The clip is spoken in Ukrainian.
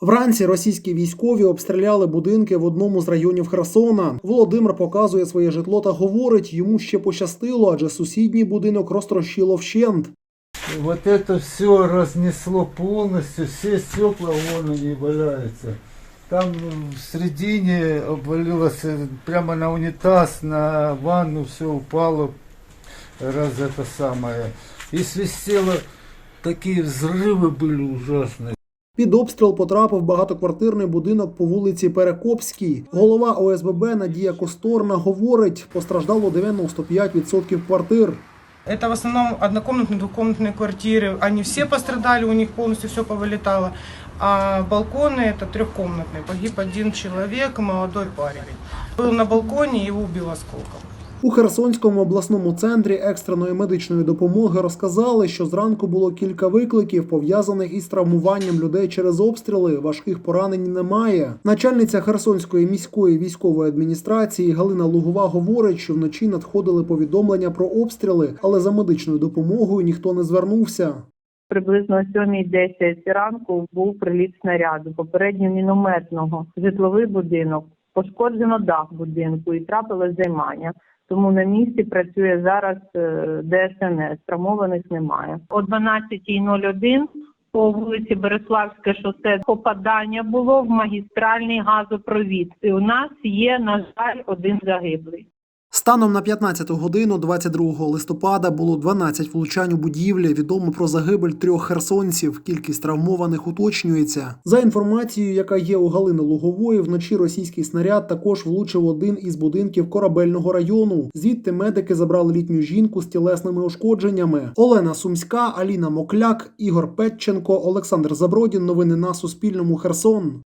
Вранці російські військові обстріляли будинки в одному з районів Херсона. Володимир показує своє житло та говорить, йому ще пощастило, адже сусідній будинок розтрощило вщент. Вот это все разнесло полностью, все стекла вон они валяются. Там м, в середине обвалилось э, прямо на унитаз, на ванну все упало, раз это самое. И свистело, такие взрывы были ужасные. Під обстріл потрапив багатоквартирний будинок по вулиці Перекопській. Голова ОСББ Надія Косторна говорить, постраждало 95% квартир. Это в основном однокомнатные, двухкомнатные квартиры. Они все пострадали, у них полностью все повылетало. А балконы это трехкомнатные. Погиб один человек, молодой парень. Был на балконе, его убил осколком. У Херсонському обласному центрі екстреної медичної допомоги розказали, що зранку було кілька викликів, пов'язаних із травмуванням людей через обстріли. Важких поранень немає. Начальниця Херсонської міської військової адміністрації Галина Лугова говорить, що вночі надходили повідомлення про обстріли, але за медичною допомогою ніхто не звернувся. Приблизно о 7.10 ранку був приліт снаряду, попередньо мінометного, житловий будинок. Пошкоджено дах будинку і трапилось займання. Тому на місці працює зараз е, ДСНС, травмованих немає. О 12.01 по вулиці Береславське шосе попадання було в магістральний газопровід. І у нас є, на жаль, один загиблий. Станом на 15 годину 22 листопада було 12 влучань у будівлі. Відомо про загибель трьох херсонців. Кількість травмованих уточнюється. За інформацією, яка є у Галини Лугової, вночі російський снаряд також влучив один із будинків корабельного району. Звідти медики забрали літню жінку з тілесними ушкодженнями. Олена Сумська, Аліна Мокляк, Ігор Петченко, Олександр Забродін. Новини на Суспільному. Херсон.